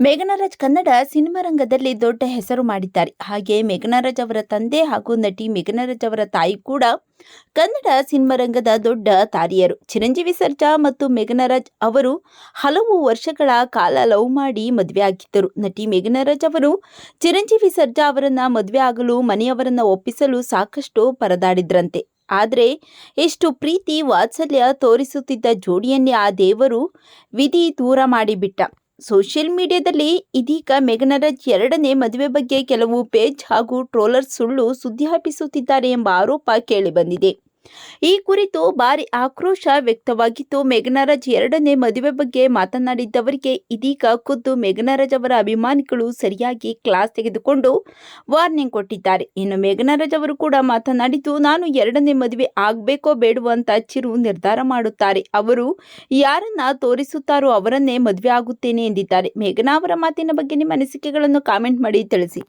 Meghana Raj Kannada cinema ರಂಗದಲ್ಲಿ ದೊಡ್ಡ ಹೆಸರು ಮಾಡಿದ್ದಾರೆ. ಹಾಗೆ ಮೇಘನರಾಜ್ ಅವರ ತಂದೆ ಹಾಗೂ ನಟಿ ಮೇಘನರಾಜ್ ಅವರ ತಾಯಿ ಕೂಡ ಕನ್ನಡ ಸಿನಿಮಾ ರಂಗದ ದೊಡ್ಡ ತಾರಿಯರು. ಚಿರಂಜೀವಿ ಸರ್ಜಾ ಮತ್ತು ಮೇಘನರಾಜ್ ಅವರು ಹಲವು ವರ್ಷಗಳ ಕಾಲ ಲವ್ ಮಾಡಿ ಮದುವೆ ಆಗಿದ್ದರು. ನಟಿ ಮೇಘನರಾಜ್ ಅವರು ಚಿರಂಜೀವಿ ಸರ್ಜಾ ಅವರನ್ನ ಮದುವೆ ಆಗಲು, ಮನೆಯವರನ್ನ ಒಪ್ಪಿಸಲು ಸಾಕಷ್ಟು ಪರದಾಡಿದ್ರಂತೆ. ಆದರೆ ಎಷ್ಟು ಪ್ರೀತಿ ವಾತ್ಸಲ್ಯ ತೋರಿಸುತ್ತಿದ್ದ ಜೋಡಿಯನ್ನೇ ಆ ದೇವರು ವಿಧಿ ದೂರ ಮಾಡಿಬಿಟ್ಟ. ಸೋಷಿಯಲ್ ಮೀಡಿಯಾದಲ್ಲಿ ಇದೀಗ ಮೆಘನರಾಜ್ ಎರಡನೇ ಮದುವೆ ಬಗ್ಗೆ ಕೆಲವು ಪೇಜ್ ಹಾಗೂ ಟ್ರೋಲರ್ ಸುಳ್ಳು ಸುದ್ದಿ ಹಬ್ಬಿಸುತ್ತಿದ್ದಾರೆ ಎಂಬ ಆರೋಪ ಕೇಳಿಬಂದಿದೆ ಈ ಕುರಿತು ಭಾರಿ ಆಕ್ರೋಶ ವ್ಯಕ್ತವಾಗಿತ್ತು. ಮೇಘನರಾಜ್ ಎರಡನೇ ಮದುವೆ ಬಗ್ಗೆ ಮಾತನಾಡಿದ್ದವರಿಗೆ ಇದೀಗ ಖುದ್ದು ಮೇಘನರಾಜ್ ಅವರ ಅಭಿಮಾನಿಗಳು ಸರಿಯಾಗಿ ಕ್ಲಾಸ್ ತೆಗೆದುಕೊಂಡು ವಾರ್ನಿಂಗ್ ಕೊಟ್ಟಿದ್ದಾರೆ. ಇನ್ನು ಮೇಘನರಾಜ್ ಅವರು ಕೂಡ ಮಾತನಾಡಿದ್ದು, ನಾನು ಎರಡನೇ ಮದುವೆ ಆಗಬೇಕೋ ಬೇಡವೋ ಅಂತ ಚಿರು ನಿರ್ಧಾರ ಮಾಡುತ್ತಾರೆ. ಅವರು ಯಾರನ್ನ ತೋರಿಸುತ್ತಾರೋ ಅವರನ್ನೇ ಮದುವೆ ಆಗುತ್ತೇನೆ ಎಂದಿದ್ದಾರೆ. ಮೇಘನಾ ಅವರ ಮಾತಿನ ಬಗ್ಗೆ ನಿಮ್ಮ ಅನಿಸಿಕೆಗಳನ್ನು ಕಾಮೆಂಟ್ ಮಾಡಿ ತಿಳಿಸಿ.